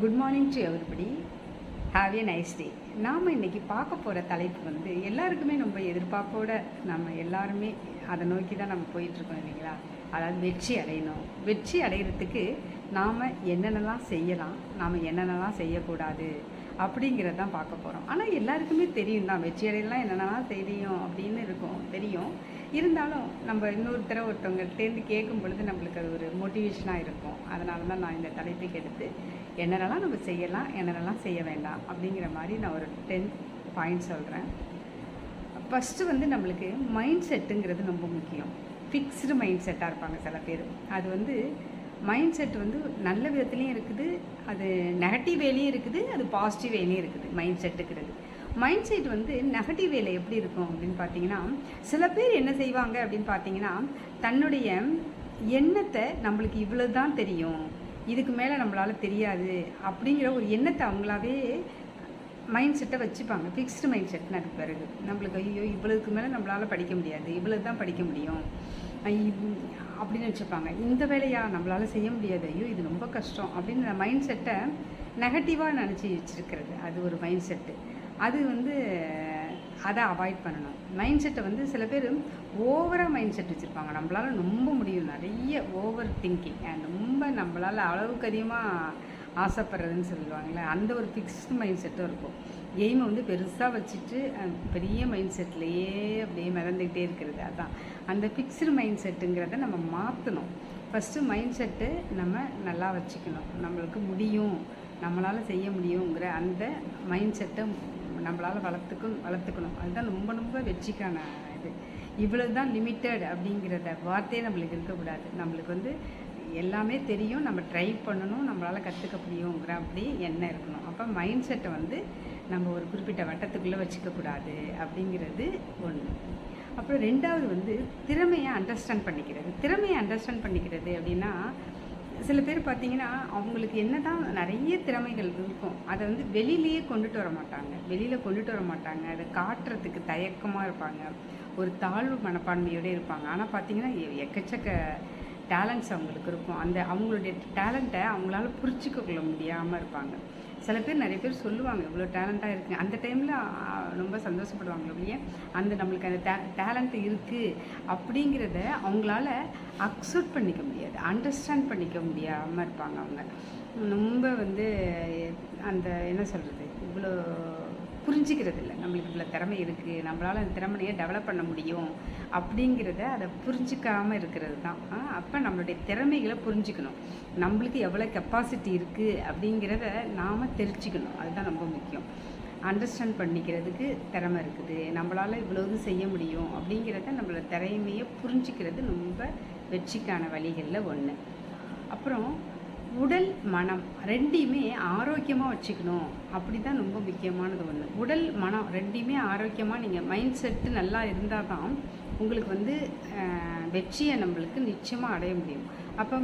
Good morning to everybody have a nice day நாம் இன்றைக்கி பார்க்க போகிற தலைப்பு வந்து எல்லாருக்குமே ரொம்ப எதிர்பார்ப்போட நம்ம எல்லாருமே அதை நோக்கி தான் நம்ம போயிட்டுருக்கோம் இல்லைங்களா? அதாவது வெற்றி அடையணும். வெற்றி அடைகிறதுக்கு நாம் என்னென்னலாம் செய்யலாம்? நாம் என்னென்னலாம் செய்யக்கூடாது? அப்படிங்கிறத தான் பார்க்க போகிறோம் ஆனால் எல்லாருக்குமே தெரியும் தான் வெற்றி அடையலாம் என்னென்னலாம் தெரியும் அப்படின்னு இருக்கும். தெரியும். இருந்தாலும் நம்ம இன்னொருத்தர ஒருத்தவங்கள்ட்டேருந்து கேட்கும் பொழுது நம்மளுக்கு அது ஒரு மோட்டிவேஷனாக இருக்கும். அதனால தான் நான் இந்த தலைப்புக்கு எடுத்து என்னென்னலாம் நம்ம செய்யலாம் என்னென்னலாம் செய்ய வேண்டாம் அப்படிங்கிற மாதிரி நான் ஒரு டென் பாயிண்ட் சொல்கிறேன் ஃபஸ்ட்டு வந்து நம்மளுக்கு மைண்ட் செட்டுங்கிறது ரொம்ப முக்கியம். ஃபிக்ஸ்டு மைண்ட் செட்டாக இருப்பாங்க சில பேர். அது வந்து மைண்ட் செட் வந்து நல்ல விதத்துலேயும் இருக்குது அது நெகட்டிவ் வேலையும் இருக்குது அது பாசிட்டிவ் வேலையும் இருக்குது மைண்ட் செட்டுக்கிறது மைண்ட் செட் வந்து நெகட்டிவ் வேலை எப்படி இருக்கும் அப்படின்னு பார்த்தீங்கன்னா சில பேர் என்ன செய்வாங்க அப்படின்னு பார்த்தீங்கன்னா தன்னுடைய எண்ணத்தை நம்மளுக்கு இவ்வளோ தான் தெரியும். இதுக்கு மேலே நம்மளால் தெரியாது அப்படிங்கிற ஒரு எண்ணத்தை அவங்களாவே மைண்ட் செட்டை வச்சுப்பாங்க. ஃபிக்ஸ்டு மைண்ட் செட்னு அதுக்கு பிறகு. நம்மளுக்கு ஐயோ இவ்வளோக்கு மேலே நம்மளால் படிக்க முடியாது. இவ்வளோ தான் படிக்க முடியும். அப்படின்னு வச்சுப்பாங்க. இந்த வேலையா? நம்மளால் செய்ய முடியாது. ஐயோ இது ரொம்ப கஷ்டம் அப்படின்னு மைண்ட் செட்டை நெகட்டிவாக நினச்சி வச்சுருக்கிறது. அது ஒரு மைண்ட் செட்டு அது வந்து அதை அவாய்ட் பண்ணணும். மைண்ட் செட்டை வந்து சில பேர் ஓவராக மைண்ட் செட் வச்சுருப்பாங்க. நம்மளால் ரொம்ப முடியும். நிறைய ஓவர் திங்கிங் ரொம்ப நம்மளால் அளவுக்கு அதிகமாக ஆசைப்படுறதுன்னு சொல்லுவாங்கள்ல அந்த ஒரு ஃபிக்ஸ்டு மைண்ட் செட்டும் இருக்கும். எய்மை வந்து பெருசாக வச்சுட்டு பெரிய மைண்ட் செட்லேயே அப்படியே மிதந்துக்கிட்டே இருக்கிறது. அதான். அந்த ஃபிக்ஸ்டு மைண்ட் செட்டுங்கிறத நம்ம மாற்றணும் ஃபஸ்ட்டு மைண்ட் செட்டு நம்ம நல்லா வச்சுக்கணும். நம்மளுக்கு முடியும். நம்மளால் செய்ய முடியுங்கிற அந்த மைண்ட் செட்டை நம்மளால் வளர்த்துக்கணும் வளர்த்துக்கணும். அதுதான் ரொம்ப ரொம்ப வெற்றிக்கான இது. இவ்வளவு தான் லிமிட்டட் அப்படிங்கிறத வார்த்தையே நம்மளுக்கு இருக்கக்கூடாது. நம்மளுக்கு வந்து எல்லாமே தெரியும். நம்ம ட்ரை பண்ணணும். நம்மளால் கற்றுக்க முடியுங்கிற அப்படி எண்ணம் இருக்கணும். அப்போ மைண்ட் செட்டை வந்து நம்ம ஒரு குறிப்பிட்ட வட்டத்துக்குள்ளே வச்சுக்கக்கூடாது அப்படிங்கிறது ஒன்று அப்புறம் ரெண்டாவது வந்து திறமையை அண்டர்ஸ்டாண்ட் பண்ணிக்கிறது. திறமையை அண்டர்ஸ்டாண்ட் பண்ணிக்கிறது அப்படின்னா சில பேர் பார்த்தீங்கன்னா அவங்களுக்கு என்ன தான் நிறைய திறமைகள் இருக்கும் அதை வந்து வெளியிலேயே கொண்டுட்டு வர மாட்டாங்க. வெளியில் கொண்டுட்டு வர மாட்டாங்க. அதை காட்டுறதுக்கு தயக்கமாக இருப்பாங்க. ஒரு தாழ்வு மனப்பான்மையோடு இருப்பாங்க. ஆனால் பார்த்தீங்கன்னா எ- எக்கச்சக்க டேலண்ட்ஸ் அவங்களுக்கு இருக்கும். அந்த அவங்களுடைய டேலண்ட்டை அவங்களால புரிச்சிக்க கொள்ள முடியாமல் இருப்பாங்க. சில பேர் நிறைய பேர் சொல்லுவாங்க இவ்வளோ டேலண்ட்டாக இருக்குது அந்த டைமில் ரொம்ப சந்தோஷப்படுவாங்க அப்படியே அந்த நம்மளுக்கு அந்த டே டேலண்ட் இருக்குது அப்படிங்கிறத அவங்களால அக்செப்ட் பண்ணிக்க முடியாது அண்டர்ஸ்டாண்ட் பண்ணிக்க முடியாமல் இருப்பாங்க அவங்க. ரொம்ப வந்து அந்த என்ன சொல்கிறது இவ்வளோ புரிஞ்சிக்கிறது இல்லை நம்மளுக்கு இவ்வளோ திறமை இருக்குது நம்மளால் அந்த திறமையை டெவலப் பண்ண முடியும் அப்படிங்கிறத அதை புரிஞ்சிக்காமல் இருக்கிறது தான் அப்போ நம்மளுடைய திறமைகளை புரிஞ்சுக்கணும். நம்மளுக்கு எவ்வளோ கெப்பாசிட்டி இருக்குது அப்படிங்கிறத நாம் தெரிஞ்சுக்கணும். அதுதான் ரொம்ப முக்கியம். அண்டர்ஸ்டாண்ட் பண்ணிக்கிறதுக்கு திறமை இருக்குது. நம்மளால் இவ்வளவு செய்ய முடியும் அப்படிங்கிறத நம்மளோட திறமையை புரிஞ்சிக்கிறது ரொம்ப வெற்றிக்கான வழிகளில் ஒன்று அப்புறம் உடல் மனம் ரெண்டையுமே ஆரோக்கியமாக வச்சுக்கணும். அப்படி தான் ரொம்ப முக்கியமானது ஒன்று உடல் மனம் ரெண்டையுமே ஆரோக்கியமாக நீங்கள் மைண்ட் செட்டு நல்லா இருந்தால் தான் உங்களுக்கு வந்து வெற்றியை நம்மளுக்கு நிச்சயமாக அடைய முடியும். அப்போ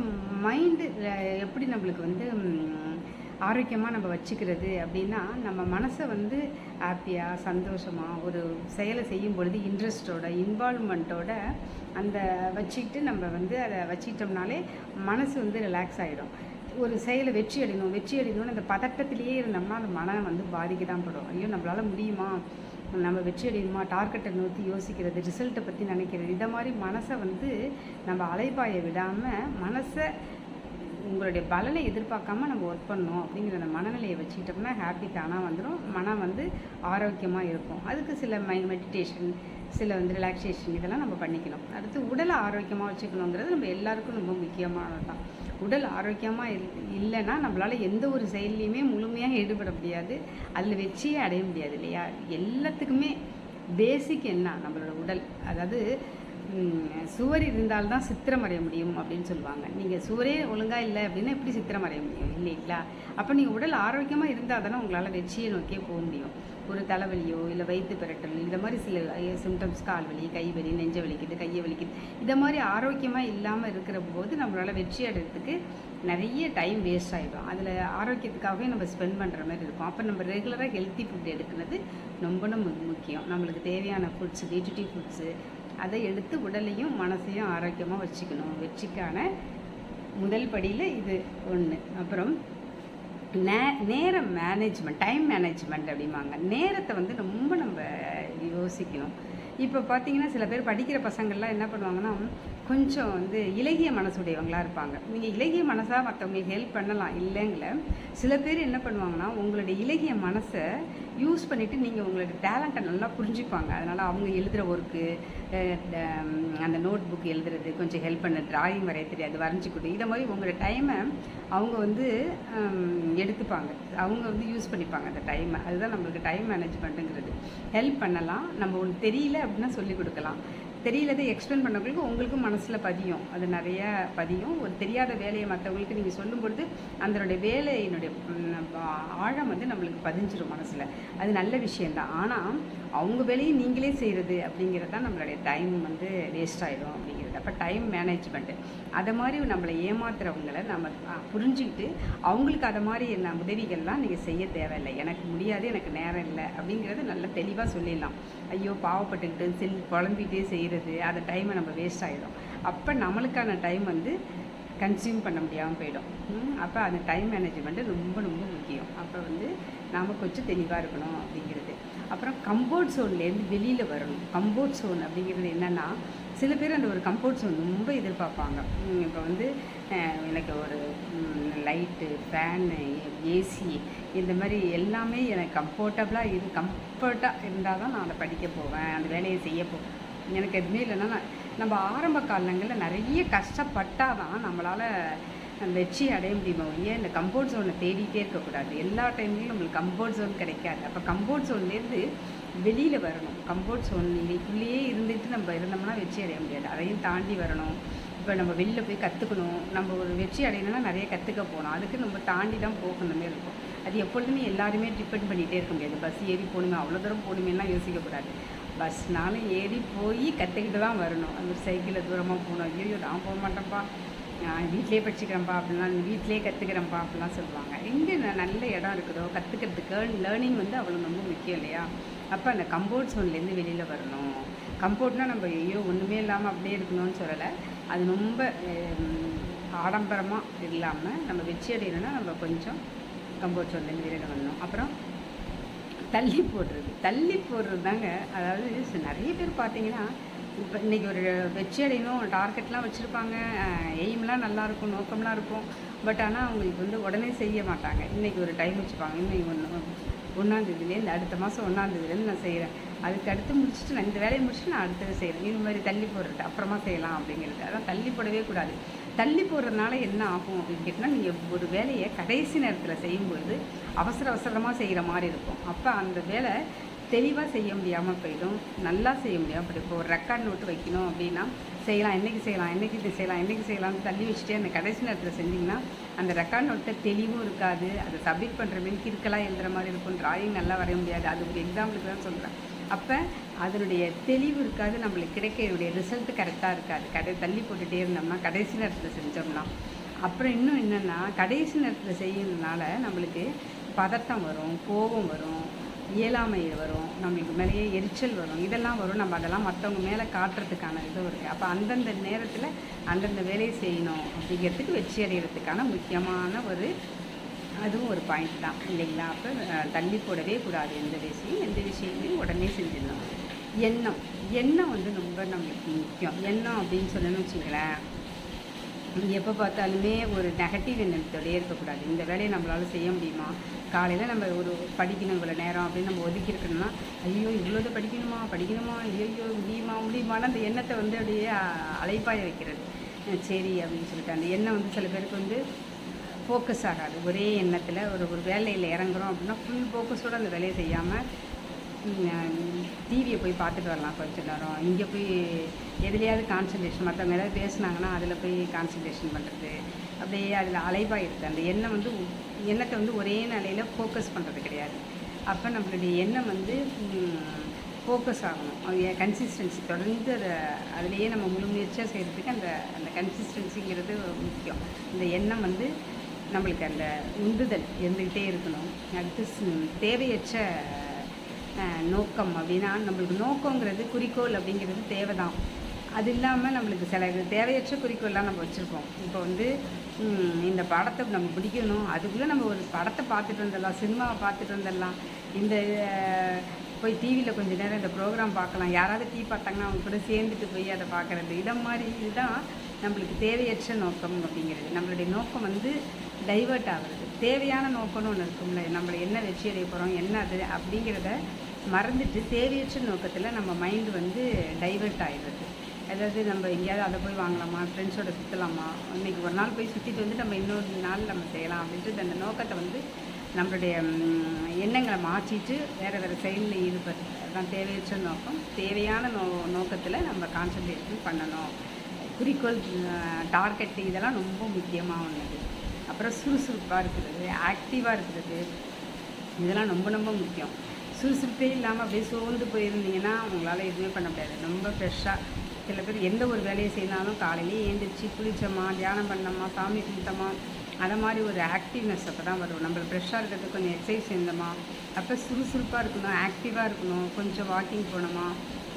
மைண்டு எப்படி நம்மளுக்கு வந்து ஆரோக்கியமாக நம்ம வச்சுக்கிறது அப்படின்னா நம்ம மனசை வந்து ஹாப்பியாக சந்தோஷமாக ஒரு செயலை செய்யும் பொழுது இன்ட்ரெஸ்ட்டோட இன்வால்மெண்ட்டோட அந்த வச்சுக்கிட்டு நம்ம வந்து அதை வச்சுக்கிட்டோம்னாலே மனசு வந்து ரிலாக்ஸ் ஆகிடும் ஒரு செயலை வெற்றி அடையணும் வெற்றி அடையணும்னு அந்த பதட்டத்திலேயே இருந்தோம்னா அந்த மனம் வந்து பாதிக்க தான் படும். ஐயோ நம்மளால் முடியுமா? நம்ம வெற்றி அடையணுமா? டார்கெட்டை நோக்கி யோசிக்கிறது ரிசல்ட்டை பற்றி நினைக்கிறது இதை மாதிரி மனசை வந்து நம்ம அலைபாய விடாமல் மனசை உங்களுடைய பலனை எதிர்பார்க்காம நம்ம ஒர்க் பண்ணணும் அப்படிங்கிற அந்த மனநிலையை வச்சுக்கிட்டோம்னா ஹாப்பி தானாக வந்துடும் மனம் வந்து ஆரோக்கியமாக இருக்கும். அதுக்கு சில மை மெடிடேஷன் சில வந்து ரிலாக்ஸேஷன் இதெல்லாம் நம்ம பண்ணிக்கணும். அடுத்து உடலை ஆரோக்கியமாக வச்சுக்கணுங்கிறது நம்ம எல்லாருக்கும் ரொம்ப முக்கியமானது தான் உடல் ஆரோக்கியமாக இல் இல்லைன்னா நம்மளால் எந்த ஒரு செயல்லையுமே முழுமையாக ஈடுபட முடியாது. அதில் வெற்றியே அடைய முடியாது இல்லையா? எல்லாத்துக்குமே பேசிக் என்ன? நம்மளோட உடல். அதாவது சுவர் இருந்தால்தான் சித்திரம் அடைய முடியும் அப்படின்னு சொல்லுவாங்க. நீங்கள் சுவரே ஒழுங்காக இல்லை அப்படின்னா எப்படி சித்திரம் அடைய முடியும் இல்லைங்களா? அப்போ நீங்கள் உடல் ஆரோக்கியமாக இருந்தால் தானே உங்களால் வெற்றியை நோக்கியே போக முடியும். ஒரு தலைவலியோ இல்லை வயிற்று பிரட்டல் இந்த மாதிரி சில சிம்டம்ஸ் கால் வலி கை வலி நெஞ்ச வலிக்குது கையை வலிக்குது இந்த மாதிரி ஆரோக்கியமாக இல்லாமல் இருக்கிற போது நம்மளால் வெற்றி அடைகிறதுக்கு நிறைய டைம் வேஸ்ட் ஆகிடும் அதில் ஆரோக்கியத்துக்காகவே நம்ம ஸ்பெண்ட் பண்ணுற மாதிரி இருக்கும். அப்போ நம்ம ரெகுலராக ஹெல்த்தி ஃபுட் எடுக்கிறது ரொம்ப ரொம்ப முக்கியம். நம்மளுக்கு தேவையான ஃபுட்ஸ் நியூட்ரிட்டிவ் ஃபுட்ஸு அதை எடுத்து உடலையும் மனசையும் ஆரோக்கியமாக வச்சுக்கணும். வெற்றிக்கான முதல் படியில் இது ஒன்று அப்புறம் நே நேரம் மேனேஜ்மெண்ட் டைம் மேனேஜ்மெண்ட் அப்படிம்பாங்க. நேரத்தை வந்து ரொம்ப நம்ம யோசிக்கணும். இப்போ பார்த்தீங்கன்னா சில பேர் படிக்கிற பசங்கள்லாம் என்ன பண்ணுவாங்கன்னா கொஞ்சம் வந்து இலகிய மனசுடையவங்களா இருப்பாங்க. நீங்கள் இலகிய மனசாக மற்றவங்களுக்கு ஹெல்ப் பண்ணலாம் இல்லைங்கள சில பேர் என்ன பண்ணுவாங்கன்னா உங்களுடைய இலகிய மனசை யூஸ் பண்ணிவிட்டு நீங்கள் உங்களோட டேலண்ட்டை நல்லா புரிஞ்சுப்பாங்க. அதனால் அவங்க எழுதுகிற ஒர்க்கு அந்த நோட் புக் எழுதுறது கொஞ்சம் ஹெல்ப் பண்ண டிராயிங் வரைய தெரியாது வரைஞ்சி கொடு. இதை மாதிரி உங்களோட டைமை அவங்க வந்து எடுத்துப்பாங்க. அவங்க வந்து யூஸ் பண்ணிப்பாங்க அந்த டைமை அதுதான் நம்மளுக்கு டைம் மேனேஜ்மெண்ட்டுங்கிறது ஹெல்ப் பண்ணலாம். நம்ம ஒன்று தெரியல அப்படின்னா சொல்லிக் கொடுக்கலாம். தெரியலதை எக்ஸ்பிளைன் பண்ணவங்களுக்கு உங்களுக்கும் மனசில் பதியும். அது நிறைய பதியும். ஒரு தெரியாத வேலையை மற்றவங்களுக்கு நீங்கள் சொல்லும் பொழுது அதனுடைய வேலையினுடைய ஆழம் வந்து நம்மளுக்கு பதிஞ்சிடும் மனசில். அது நல்ல விஷயந்தான் ஆனால் அவங்க வேலையை நீங்களே செய்கிறது அப்படிங்கிறது தான் நம்மளுடைய டைம் வந்து வேஸ்ட் ஆகிடும் அப்படிங்கிறது. அப்போ டைம் மேனேஜ்மெண்ட்டு அதை மாதிரி நம்மளை ஏமாத்துறவங்கள நம்ம புரிஞ்சுக்கிட்டு அவங்களுக்கு அதை மாதிரி என்ன உதவிகள்லாம் நீங்கள் செய்ய தேவையில்லை. எனக்கு முடியாது எனக்கு நேரம் இல்லை அப்படிங்கிறத நல்லா தெளிவாக சொல்லிடலாம். ஐயோ பாவப்பட்டுக்கிட்டு செல் குழம்பிகிட்டே செய்கிறது அந்த டைமை நம்ம வேஸ்ட் ஆகிடும் அப்போ நம்மளுக்கான டைம் வந்து கன்சியூம் பண்ண முடியாமல் போயிடும். அப்போ அந்த டைம் மேனேஜ்மெண்ட்டு ரொம்ப ரொம்ப முக்கியம். அப்போ வந்து நாம் கொஞ்சம் தெளிவாக இருக்கணும் அப்படிங்கிறது. அப்புறம் கம்போர்ட் சோன்லேருந்து வெளியில் வரணும். கம்போர்ட் சோன் அப்படிங்கிறது என்னென்னா சில பேர் அந்த ஒரு கம்போர்ட் சோன் ரொம்ப எதிர்பார்ப்பாங்க. இப்போ வந்து எனக்கு ஒரு லைட்டு ஃபேனு ஏசி இந்த மாதிரி எல்லாமே எனக்கு கம்ஃபர்டபுளாக இது கம்ஃபர்ட்டாக இருந்தால் தான் நான் அதை படிக்க போவேன் அந்த வேலையை செய்ய போவேன் எனக்கு எதுவுமே இல்லைன்னா நான் நம்ம ஆரம்ப காலங்களில் நிறைய கஷ்டப்பட்டால் தான் நம்மளால் வெற்றி அடைய முடியுமா ஏன் இந்த கம்போர்ட் ஜோனை தேடிட்டே இருக்கக்கூடாது. எல்லா டைம்லையும் நம்மளுக்கு கம்போர்ட் ஜோன் கிடைக்காது. அப்போ கம்போர்ட் ஜோன்லேருந்து வெளியில் வரணும். கம்போர்ட் ஜோன்லேயே இருந்துட்டு நம்ம இருந்தோம்னா வெற்றி அடைய முடியாது. அதையும் தாண்டி வரணும். இப்போ நம்ம வெளியில் போய் கற்றுக்கணும் நம்ம ஒரு வெற்றி அடையணும்னா நிறைய கற்றுக்க போகணும். அதுக்கு நம்ம தாண்டி தான் போகணுமே இருக்கும். அது எப்பொழுதுமே எல்லாருமே டிபெண்ட் பண்ணிகிட்டே இருக்க முடியாது பஸ் ஏறி போகணுமே அவ்வளோ தூரம் போகணுமேலாம் யோசிக்கக்கூடாது. பஸ்னாலும் ஏறி போய் கற்றுக்கிட்டு தான் வரணும். அந்த சைக்கிளில் தூரமாக போகணும். ஐயோ நான் போக மாட்டேன்ப்பா. வீட்டிலே படிச்சுக்கிறேன்ப்பா அப்படிலாம் வீட்டிலே கற்றுக்கிறேன்ப்பா அப்படிலாம் சொல்லுவாங்க. எங்கே நல்ல இடம் இருக்குதோ கற்றுக்கிறதுக்கு லேர்னிங் வந்து அவ்வளோ ரொம்ப முக்கியம் இல்லையா? அப்போ அந்த கம்போர்ட் ஜோன்லேருந்து வெளியில் வரணும். கம்போர்ட்னால் நம்ம ஐயோ ஒன்றுமே இல்லாமல் அப்படியே இருக்கணும்னு சொல்லலை. அது ரொம்ப ஆடம்பரமாக இல்லாமல் நம்ம வெற்றி அடையணும்னா நம்ம கொஞ்சம் கம்போர்ட் ஜோன்லேருந்து வெளியில் வரணும் அப்புறம் தள்ளி போடுறது. தள்ளி போடுறது தாங்க அதாவது நிறைய பேர் பார்த்தீங்கன்னா இப்போ இன்றைக்கி ஒரு வெற்றி அடையணும் டார்கெட்லாம் வச்சுருப்பாங்க. எய்ம்லாம் நல்லாயிருக்கும் நோக்கம்லாம் இருக்கும். பட் ஆனால் அவங்களுக்கு வந்து உடனே செய்ய மாட்டாங்க. இன்றைக்கி ஒரு டைம் வச்சுப்பாங்க. இன்னைக்கு ஒன்று ஒன்றாந்தேதியிலேருந்து அடுத்த மாதம் ஒன்றாந்தேதியிலேருந்து நான் செய்கிறேன் அதுக்கு அடுத்து முடிச்சுட்டு நான் இந்த வேலையை முடிச்சுட்டு நான் அடுத்தது செய்கிறேன் இது மாதிரி தள்ளி போடுறது அப்புறமா செய்யலாம் அப்படிங்கிறது. அதான் தள்ளி போடவே கூடாது. தள்ளி போடுறதுனால என்ன ஆகும் அப்படின்னு கேட்டால் நீங்கள் ஒரு வேலையை கடைசி நேரத்தில் செய்யும்பொழுது அவசர அவசரமாக செய்கிற மாதிரி இருக்கும். அப்போ அந்த வேலை தெளிவாக செய்ய முடியாமல் போயிடும். நல்லா செய்ய முடியாமல் போயிடும். இப்போ ஒரு ரெக்கார்ட் நோட்டு வைக்கணும் அப்படின்னா செய்யலாம் என்னைக்கு செய்யலாம் என்னைக்கு இது செய்யலாம் என்னைக்கு செய்யலாம்னு தள்ளி வச்சுட்டு அந்த கடைசி நேரத்தில் செஞ்சிங்கன்னா அந்த ரெக்கார்ட் நோட்டை தெளிவும் இருக்காது. அதை சப்மிட் பண்ணுற மாதிரி கிறுக்கெல்லாம் எழுதுகிற மாதிரி இருக்கும். டிராயிங் நல்லா வரைய முடியாது. அது ஒரு எக்ஸாம்பிளுக்கு தான் சொல்கிறேன் அப்போ அதனுடைய தெளிவு இருக்காது நம்மளுக்கு கிடைக்கக்கூடிய ரிசல்ட் கரெக்டாக இருக்காது. கடை தள்ளி போட்டுகிட்டே இருந்தோம்னா கடைசி நேரத்தில் செஞ்சோம்னா அப்புறம் இன்னும் என்னென்னா கடைசி நேரத்தில் செய்யறதுனால நம்மளுக்கு பதட்டம் வரும் கோபம் வரும் இயலாமை வரும் நம்மளுக்கு மேலேயே எரிச்சல் வரும். இதெல்லாம் வரும். நம்ம அதெல்லாம் மற்றவங்க மேலே காட்டுறதுக்கான இது இருக்குது அப்போ அந்தந்த நேரத்தில் அந்தந்த வேலையை செய்யணும் அப்படிங்கிறதுக்கு வெற்றி அடைகிறதுக்கான முக்கியமான ஒரு அதுவும் ஒரு பாயிண்ட் தான். இல்லைங்களா? அப்போ தள்ளி போடவே கூடாது. எந்த விஷயம் எந்த விஷயங்களையும் உடனே செஞ்சிடணும் எண்ணம். எண்ணம் வந்து ரொம்ப நம்மளுக்கு முக்கியம். எண்ணம் அப்படின்னு சொல்லணும்னு வச்சுங்களேன் எப்போ பார்த்தாலுமே ஒரு நெகட்டிவ் எண்ணத்தோடயே இருக்கக்கூடாது. இந்த வேலையை நம்மளால் செய்ய முடியுமா? காலையில் நம்ம ஒரு படிக்கணும் இவ்வளோ நேரம் அப்படின்னு நம்ம ஒதுக்கி இருக்கணும்னா ஐயோ இவ்வளோது படிக்கணுமா? படிக்கணுமா? ஐயோ முடியுமா? முடியுமான்னு அந்த எண்ணத்தை வந்து அப்படியே அலைப்பாய வைக்கிறது. சரி அப்படின்னு சொல்லிட்டு அந்த எண்ணம் வந்து சில பேருக்கு வந்து ஃபோக்கஸ் ஆகாது. ஒரே எண்ணத்தில் ஒரு ஒரு வேலையில் இறங்குறோம் அப்படின்னா ஃபுல் ஃபோக்கஸோடு அந்த வேலையை செய்யாமல் டிவியை போய் பார்த்துட்டு வரலாம் கொஞ்ச நேரம். இங்கே போய் எதுலேயாவது கான்சன்ட்ரேஷன் மற்றவங்க ஏதாவது பேசுனாங்கன்னா அதில் போய் கான்சன்ட்ரேஷன் பண்ணுறது அப்படியே அதில் அலைவாயிடுது. அந்த எண்ணம் வந்து எண்ணத்தை வந்து ஒரே நிலையில் ஃபோக்கஸ் பண்ணுறது கிடையாது. அப்போ நம்மளுடைய எண்ணம் வந்து ஃபோக்கஸ் ஆகணும். அது கன்சிஸ்டன்சி தொடர்ந்து அதை அதுலேயே நம்ம முழு முயற்சியாக செய்கிறதுக்கு அந்த அந்த கன்சிஸ்டன்சிங்கிறது முக்கியம். இந்த எண்ணம் வந்து நம்மளுக்கு அந்த உந்துதல் இருந்துக்கிட்டே இருக்கணும். அடுத்து தேவையற்ற நோக்கம் அப்படின்னா நம்மளுக்கு நோக்கங்கிறது குறிக்கோள் அப்படிங்கிறது தேவை தான் அது இல்லாமல் நம்மளுக்கு சில இது தேவையற்ற குறிக்கோள்லாம் நம்ம வச்சுருப்போம். இப்போ வந்து இந்த படத்தை நம்ம பிடிக்கணும். அதுக்குள்ளே நம்ம ஒரு படத்தை பார்த்துட்டு வந்துடலாம் சினிமாவை பார்த்துட்டு வந்துடலாம். இந்த போய் டிவியில் கொஞ்ச நேரம் இந்த ப்ரோக்ராம் பார்க்கலாம். யாராவது டீ பார்த்தாங்கன்னா அவங்க கூட சேர்ந்துட்டு போய் அதை பார்க்குறது. இதை மாதிரி இதுதான் நம்மளுக்கு தேவையற்ற நோக்கம் அப்படிங்கிறது. நம்மளுடைய நோக்கம் வந்து டைவர்ட் ஆகுறது தேவையான நோக்கம்னு ஒன்று இருக்கும்ல நம்மளை என்ன வெற்றி அடைய போகிறோம் என்ன அது அப்படிங்கிறத மறந்துட்டு தேவையற்ற நோக்கத்தில் நம்ம மைண்டு வந்து டைவர்ட் ஆகிடுறது அதாவது நம்ம எங்கேயாவது அதை போய் வாங்கலாமா ஃப்ரெண்ட்ஸோட சுற்றலாமா இன்றைக்கி ஒரு நாள் போய் சுற்றிட்டு வந்து நம்ம இன்னொரு நாள் நம்ம செய்யலாம் அப்படின்ட்டு அந்த நோக்கத்தை வந்து நம்மளுடைய எண்ணங்களை மாற்றிட்டு வேறு வேறு செயலில் ஈடுபட்டு அதுதான் தேவையற்ற நோக்கம். தேவையான நோ நோக்கத்தில் நம்ம கான்சன்ட்ரேஷன் பண்ணணும். குறிக்கோள் டார்கெட் இதெல்லாம் ரொம்ப முக்கியமாக ஒன்றுது அப்புறம் சுறுசுறுப்பாக இருக்கிறது ஆக்டிவாக இருக்கிறது. இதெல்லாம் ரொம்ப ரொம்ப முக்கியம். சுறுசுறுப்பே இல்லாமல் அப்படியே சோர்ந்து போயிருந்தீங்கன்னா உங்களால் எதுவுமே பண்ண முடியாது. ரொம்ப ஃப்ரெஷ்ஷாக சில பேர் எந்த ஒரு வேலையை செய்தாலும் காலையிலேயே ஏந்திரிச்சு குளிச்சோமா தியானம் பண்ணோமா சாமி கும்பிட்டோமா அதை மாதிரி ஒரு ஆக்டிவ்னஸ் அப்போ தான் வரும். நம்ம ஃப்ரெஷ்ஷாக இருக்கிறது கொஞ்சம் எக்ஸசைஸ் செஞ்சோமா அப்போ சுறுசுறுப்பாக இருக்கணும் ஆக்டிவாக இருக்கணும் கொஞ்சம் வாக்கிங் போனோமா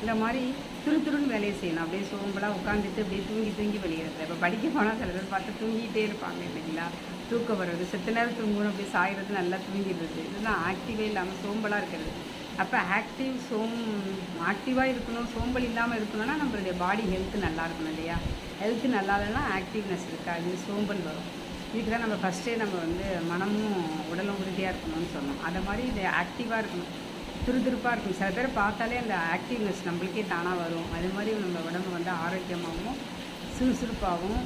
இந்த மாதிரி துரு துருன்னு வேலையை செய்யணும். அப்படியே சோம்பலாக உட்காந்துட்டு அப்படியே தூங்கி தூங்கி வெளியிடுறது இப்போ படிக்க போனால் சில பேர் பார்த்து தூங்கிட்டே இருப்பாங்க இல்லைங்களா? தூக்கம் வர்றது. செத்த நேரம் தூங்கணும் அப்படியே சாயிறது நல்லா தூங்கிடுறது. இதுதான் ஆக்டிவே இல்லாமல் சோம்பலாக இருக்கிறது. அப்போ ஆக்டிவ் சோம் ஆக்டிவாக இருக்கணும் சோம்பல் இல்லாமல் இருக்கணும்னா நம்மளுடைய பாடி ஹெல்த்து நல்லா இருக்கணும் இல்லையா? ஹெல்த்து நல்லா இல்லைன்னா ஆக்டிவ்னஸ் இருக்காது சோம்பல் வரும். இதுக்கு தான் நம்ம ஃபஸ்ட்டே நம்ம வந்து மனமும் உடலும் உறுதியாக இருக்கணும்னு சொன்னோம். அதை மாதிரி இது ஆக்டிவாக இருக்கணும். துருதுருப்பாக இருக்கும். சில பேர் பார்த்தாலே அந்த ஆக்டிவ்னஸ் நம்மளுக்கே தானாக வரும். அது மாதிரி நம்ம உடம்பு வந்து ஆரோக்கியமாகவும் சுறுசுறுப்பாகவும்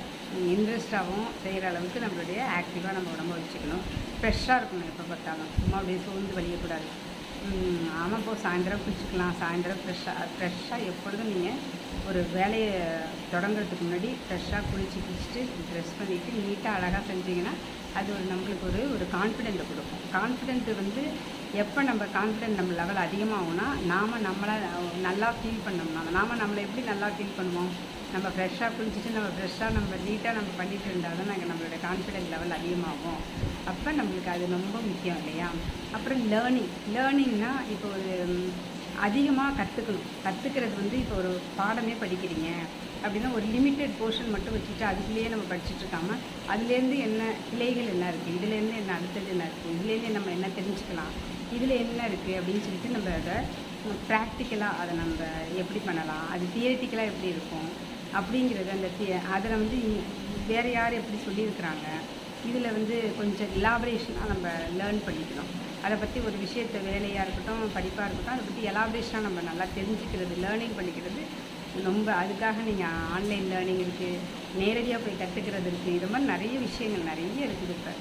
இன்ட்ரெஸ்டாகவும் செய்கிற அளவுக்கு நம்மளுடைய ஆக்டிவாக நம்ம உடம்ப வச்சுக்கணும். ஃப்ரெஷ்ஷாக இருக்கணும் எப்போ பார்த்தாலும். சும்மா அப்படியே சோர்ந்து வழியக்கூடாது. ஆமாம் போ சாயந்தரம் குளிச்சுக்கலாம். சாயந்தரம் ஃப்ரெஷ்ஷாக ஃப்ரெஷ்ஷாக எப்பொழுதும் நீங்கள் ஒரு வேலையை தொடங்குறதுக்கு முன்னாடி ஃப்ரெஷ்ஷாக குளிச்சு குளிச்சுட்டு ட்ரெஸ் பண்ணிவிட்டு நீட்டாக அழகாக செஞ்சீங்கன்னா அது ஒரு நம்மளுக்கு ஒரு ஒரு கான்ஃபிடென்ட்டை கொடுக்கும். கான்ஃபிடென்ட்டு வந்து எப்போ நம்ம கான்ஃபிடென்ட் நம்ம லெவல் அதிகமாகும்னா நாம் நம்மளை நல்லா ஃபீல் பண்ணோம்னா நாம் நம்மளை எப்படி நல்லா ஃபீல் பண்ணுவோம்? நம்ம ஃப்ரெஷ்ஷாக குளிச்சுட்டு நம்ம ஃப்ரெஷ்ஷாக நம்ம நீட்டாக நம்ம பண்ணிட்டு இருந்தால் தான் நாங்கள் நம்மளோட கான்ஃபிடென்ட் லெவல் அதிகமாகும். அப்போ நம்மளுக்கு அது ரொம்ப முக்கியம் இல்லையா? அப்புறம் லேர்னிங் லேர்னிங்னா இப்போ ஒரு அதிகமாக கற்றுக்கணும் கற்றுக்கிறது வந்து இப்போ ஒரு பாடமே படிக்கிறீங்க. அப்படின்னா ஒரு லிமிட்டெட் போர்ஷன் மட்டும் வச்சுட்டு அதுக்குள்ளேயே நம்ம படிச்சுட்டு இருக்காம அதுலேருந்து என்ன கிளைகள் என்ன இருக்குது இதுலேருந்து என்ன அடுத்தது என்ன இருக்குது இதுலேருந்து நம்ம என்ன தெரிஞ்சுக்கலாம்? இதில் என்ன இருக்குது அப்படின்னு சொல்லிட்டு நம்ம அதை ப்ராக்டிக்கலாக அதை நம்ம எப்படி பண்ணலாம்? அது தியரிட்டிக்கலாக எப்படி இருக்கும்? அப்படிங்கிறது அந்த திய அதை வந்து வேறு யார் எப்படி சொல்லியிருக்கிறாங்க? இதில் வந்து கொஞ்சம் எலாபரேஷனாக நம்ம லேர்ன் பண்ணிக்கணும். அதை பற்றி ஒரு விஷயத்தை வேலையாக இருக்கட்டும் படிப்பாக இருக்கட்டும் அதை பற்றி எலாபரேஷனாக நம்ம நல்லா தெரிஞ்சுக்கிறது லேர்னிங் பண்ணிக்கிறது ரொம்ப அதுக்காக நீங்கள் ஆன்லைன் லேர்னிங் இருக்குது நேரடியாக போய் கற்றுக்கிறது இருக்குது இது மாதிரி நிறைய விஷயங்கள் நிறைய இருக்குது இப்போ.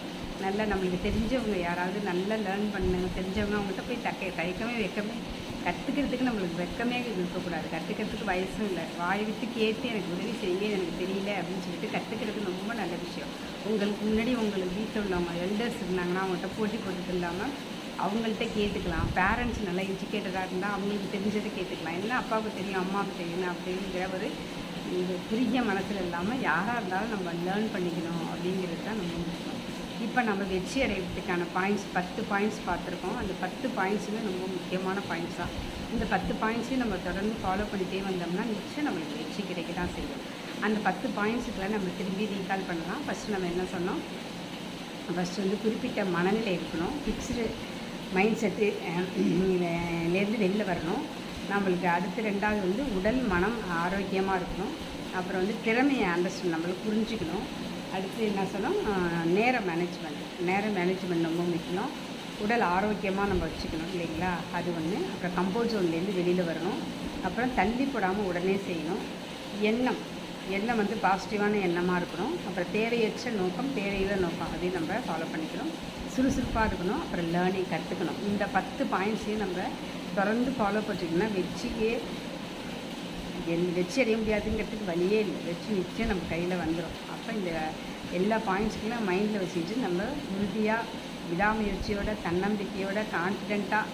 நல்லா நம்மளுக்கு தெரிஞ்சவங்க யாராவது நல்லா லேர்ன் பண்ண தெரிஞ்சவங்க அவங்கள்ட்ட போய் தக்க தயக்கமே வெக்கமே கற்றுக்கிறதுக்கு நம்மளுக்கு வெக்கமே இருக்கக்கூடாது. கற்றுக்கிறதுக்கு வயசும் இல்லை. வாய் விட்டு கேட்டு எனக்கு உதவி செய்ய எனக்கு தெரியல அப்படின்னு சொல்லிட்டு கற்றுக்கிறது ரொம்ப நல்ல விஷயம். உங்களுக்கு முன்னாடி உங்களுக்கு வீட்டில் உள்ளவங்க எல்டர்ஸ் இருந்தாங்கன்னா அவங்கள்ட்ட போட்டி போட்டுட்டு இல்லாமல் அவங்கள்ட்ட கேட்டுக்கலாம். பேரண்ட்ஸ் நல்லா எஜுகேட்டடாக இருந்தால் அவங்களுக்கு தெரிஞ்சதை கேட்டுக்கலாம். இல்லை அப்பாவுக்கு தெரியும் அம்மாவுக்கு தெரியும் அப்படிங்கிற ஒரு குறுகிய மனசில் இல்லாமல் யாராக இருந்தாலும் நம்ம லேர்ன் பண்ணிக்கணும் அப்படிங்கிறது தான் ரொம்ப முக்கியம். இப்போ நம்ம வெற்றி அடைகிறதுக்கான பாயிண்ட்ஸ் பத்து பாயிண்ட்ஸ் பார்த்துருக்கோம். அந்த பத்து பாயிண்ட்ஸுமே ரொம்ப முக்கியமான பாயிண்ட்ஸ் தான் இந்த பத்து பாயிண்ட்ஸையும் நம்ம தொடர்ந்து ஃபாலோ பண்ணிட்டே வந்தோம்னா நிச்சயம் நம்மளுக்கு வெற்றி கிடைக்க தான் செய்யும். அந்த பத்து பாயிண்ட்ஸுக்கெல்லாம் நம்ம திரும்பி ரீகால் பண்ணலாம். ஃபஸ்ட்டு நம்ம என்ன சொன்னோம்? ஃபஸ்ட்டு வந்து குறிப்பிட்ட மனநிலை இருக்கணும். ஃபிக்ஸ்டு மைண்ட் செட்டு இதுலேருந்து வெளில வரணும். நம்மளுக்கு அடுத்து ரெண்டாவது வந்து உடல் மனம் ஆரோக்கியமாக இருக்கணும். அப்புறம் வந்து திறமையை அண்டர்ஸ்டாண்ட் நம்மளுக்கு புரிஞ்சுக்கணும். அடுத்து என்ன சொன்னோம்? நேரம் நேர மேனேஜ்மெண்ட் நேர மேனேஜ்மெண்ட் ரொம்ப முக்கியம். உடல் ஆரோக்கியமாக நம்ம வச்சுக்கணும் இல்லைங்களா? அது ஒன்று அப்புறம் கம்போஸ் ஜோன்லேருந்து வெளியில் வரணும். அப்புறம் தள்ளி போடாமல் உடனே செய்யணும். எண்ணம். எண்ணம் வந்து பாசிட்டிவான எண்ணமாக இருக்கணும். அப்புறம் தேவையற்ற நோக்கம் தேவையில்லை நோக்கம் அதையும் நம்ம ஃபாலோ பண்ணிக்கணும். சுறுசுறுப்பாக இருக்கணும். அப்புறம் லேர்னிங் கற்றுக்கணும் இந்த பத்து பாயிண்ட்ஸையும் நம்ம தொடர்ந்து ஃபாலோ பண்ணிட்டோம்னா வெற்றியே என் வெற்றி அடைய முடியாதுங்கிறதுக்கு வழியே இல்லை. வெற்றி நிச்சயம் நம்ம கையில் வந்துடும் அப்போ இந்த எல்லா பாயிண்ட்ஸ்க்குமே மைண்டில் வச்சுட்டு நம்ம உறுதியாக விடாமுயற்சியோட தன்னம்பிக்கையோட கான்ஃபிடெண்ட்டாக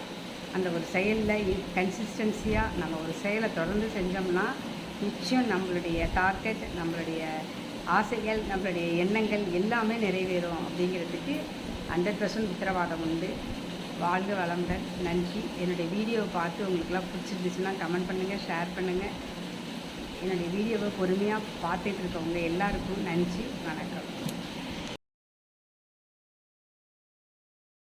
அந்த ஒரு செயலில் கன்சிஸ்டன்சியாக நம்ம ஒரு செயலை தொடர்ந்து செஞ்சோம்னா நிச்சயம் நம்மளுடைய டார்கெட் நம்மளுடைய ஆசைகள் நம்மளுடைய எண்ணங்கள் எல்லாமே நிறைவேறும் அப்படிங்கிறதுக்கு ஹண்ட்ரட் பர்சன்ட் உத்தரவாதம் உண்டு. வாழ்க வளமுடன். நன்றி. என்னுடைய வீடியோவை பார்த்து உங்களுக்குலாம் பிடிச்சிருந்துச்சுன்னா கமெண்ட் பண்ணுங்கள் ஷேர் பண்ணுங்கள் என்னுடைய வீடியோவை பொறுமையாக பார்த்துட்டு இருக்கவங்க எல்லாருக்கும் நன்றி வணக்கம்.